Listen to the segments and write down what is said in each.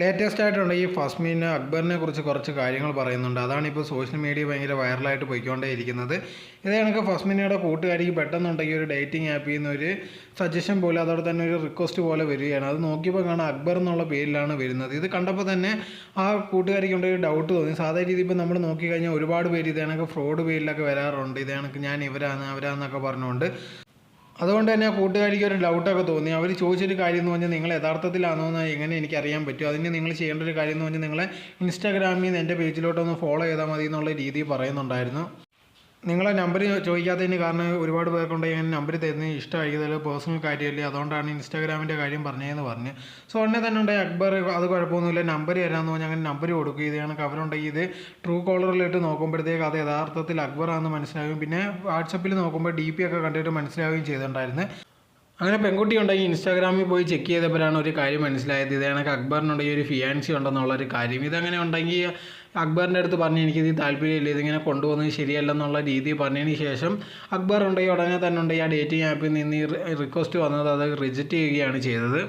Latest ആയിട്ടുണ്ട് ഈ ഫസ്മീൻ അക്ബറിനെ കുറിച്ച് കുറച്ച് കാര്യങ്ങൾ പറയുന്നുണ്ട്. അതാണ് ഇപ്പോൾ സോഷ്യൽ മീഡിയ ഭയങ്കര വൈറലായിട്ട് പോയിക്കൊണ്ടേയിരിക്കുന്നത് ഇത് കണക്ക് ഫസ്മിനയുടെ കൂട്ടുകാരിക്ക് പെട്ടെന്നുണ്ടെങ്കിൽ ഒരു ഡേറ്റിംഗ് ആപ്പിൽ നിന്ന് ഒരു സജഷൻ പോലെ അതോടെ തന്നെ ഒരു റിക്വസ്റ്റ് പോലെ വരികയാണ്. അത് നോക്കിയപ്പോൾ കാണാം അക്ബർ എന്നുള്ള പേരിലാണ് വരുന്നത്. ഇത് കണ്ടപ്പോൾ തന്നെ ആ കൂട്ടുകാരിക്ക് ഉണ്ടെങ്കിൽ ഡൗട്ട് തോന്നി. സാധാരണ രീതി ഇപ്പോൾ നമ്മൾ നോക്കിക്കഴിഞ്ഞാൽ ഒരുപാട് പേര് ഇത് കണക്ക് ഫ്രോഡ് പേരിലൊക്കെ വരാറുണ്ട്. ഇത് കണക്ക് ഞാൻ ഇവരാണ് അവരാന്നൊക്കെ പറഞ്ഞുകൊണ്ട് അതുകൊണ്ട് തന്നെ കൂട്ടുകാരിക്ക് ഒരു ഡൗട്ടൊക്കെ തോന്നി. അവർ ചോദിച്ചൊരു കാര്യം എന്ന് പറഞ്ഞാൽ നിങ്ങൾ യഥാർത്ഥത്തിലാണോ എന്ന് എങ്ങനെ എനിക്ക് അറിയാൻ പറ്റും? അതിന് നിങ്ങൾ ചെയ്യേണ്ട ഒരു കാര്യം എന്ന് പറഞ്ഞാൽ നിങ്ങളെ ഇൻസ്റ്റാഗ്രാമിൽ നിന്ന് എന്റെ പേജിലോട്ടൊന്ന് ഫോളോ ചെയ്താൽ മതി എന്നുള്ള രീതിയിൽ പറയുന്നുണ്ടായിരുന്നു. നിങ്ങളെ നമ്പർ ചോദിക്കാത്തതിന് കാരണം ഒരുപാട് പേർക്കുണ്ട്. ഞാൻ നമ്പർ തരുന്നത് ഇഷ്ടമായിരിക്കും. അതിൽ പേഴ്സണൽ കാര്യമല്ലേ? അതുകൊണ്ടാണ് ഇൻസ്റ്റാഗ്രാമിന്റെ കാര്യം പറഞ്ഞതെന്ന് പറഞ്ഞ്. സോ ഉടനെ തന്നെ ഉണ്ട് അക്ബർ. അത് കുഴപ്പമൊന്നുമില്ല. നമ്പർ തരാമെന്ന് പറഞ്ഞാൽ അങ്ങനെ നമ്പർ കൊടുക്കുക ഇത് കണക്ക് അവരുണ്ടെങ്കിൽ ഇത് ട്രൂ കോളറിലിട്ട് നോക്കുമ്പോഴത്തേക്ക് അത് യഥാർത്ഥത്തിൽ അക്ബറാണെന്ന് മനസ്സിലാകും. പിന്നെ വാട്സപ്പിൽ നോക്കുമ്പോൾ ഡി പി ഒക്കെ കണ്ടിട്ട് മനസ്സിലാവുകയും ചെയ്തിട്ടുണ്ടായിരുന്നു. അങ്ങനെ പെൺകുട്ടി ഉണ്ടെങ്കിൽ ഇൻസ്റ്റാഗ്രാമിൽ പോയി ചെക്ക് ചെയ്തപ്പോഴാണ് ഒരു കാര്യം മനസ്സിലായത്. ഇത് കണക്ക് അക്ബറിനുണ്ടെങ്കിൽ ഒരു ഫിയാൻസി ഉണ്ടെന്നുള്ള ഒരു കാര്യം. ഇതങ്ങനെ ഉണ്ടെങ്കിൽ അക്ബറിന്റെ അടുത്ത് പറഞ്ഞ് എനിക്കിത് താല്പര്യമില്ല ഇതിങ്ങനെ കൊണ്ടുപോകുന്നത് ശരിയല്ലെന്നുള്ള രീതി പറഞ്ഞതിന് ശേഷം അക്ബർ ഉണ്ടെങ്കിൽ ഉടനെ തന്നെ ഉണ്ടെങ്കിൽ ആ ഡേറ്റിംഗ് ആപ്പിൽ നിന്ന് ഈ റിക്വസ്റ്റ് വന്നത് അത് റിജക്റ്റ് ചെയ്യുകയാണ് ചെയ്തത്.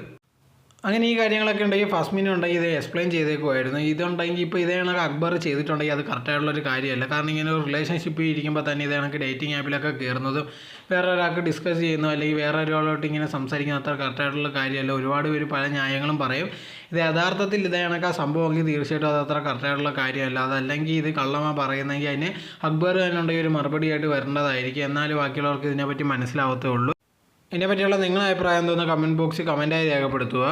അങ്ങനെ ഈ കാര്യങ്ങളൊക്കെ ഉണ്ടെങ്കിൽ ഫസ്മിന് ഉണ്ടെങ്കിൽ ഇത് എക്സ്പ്ലെയിൻ ചെയ്തേക്കുമായിരുന്നു ഇതുണ്ടെങ്കിൽ ഇപ്പോൾ ഇതേ കണക്ക് അക്ബർ ചെയ്തിട്ടുണ്ടെങ്കിൽ അത് കറക്റ്റായിട്ടുള്ളൊരു കാര്യമല്ല. കാരണം ഇങ്ങനെ ഒരു റിലേഷൻഷിപ്പ് ഇരിക്കുമ്പോൾ തന്നെ ഇതേ കണക്ക് ഡേറ്റിംഗ് ആപ്പിലൊക്കെ കയറുന്നതും വേറെ ഒരാൾക്ക് ഡിസ്കസ് ചെയ്യുന്നു അല്ലെങ്കിൽ വേറെ ഒരാളോട്ട് ഇങ്ങനെ സംസാരിക്കുന്ന അത്ര കറക്റ്റായിട്ടുള്ള കാര്യമല്ല. ഒരുപാട് പേര് പല ന്യായങ്ങളും പറയും. ഇത് യഥാർത്ഥത്തിൽ ഇതേ കണക്ക് ആ സംഭവമെങ്കിൽ തീർച്ചയായിട്ടും അത് അത്ര കറക്റ്റായിട്ടുള്ള കാര്യമല്ല. അതല്ലെങ്കിൽ ഇത് കള്ളമാ പറയുന്നെങ്കിൽ അതിന് അക്ബർ തന്നെ ഉണ്ടെങ്കിൽ ഒരു മറുപടിയായിട്ട് വരേണ്ടതായിരിക്കും. എന്നാലും ബാക്കിയുള്ളവർക്ക് ഇതിനെപ്പറ്റി മനസ്സിലാവത്തേ ഉള്ളൂ. ഇതിനെപ്പറ്റിയുള്ള നിങ്ങളുടെ അഭിപ്രായം എന്തോന്ന് കമന്റ് ബോക്സിൽ കമന്റായി രേഖപ്പെടുത്തുക.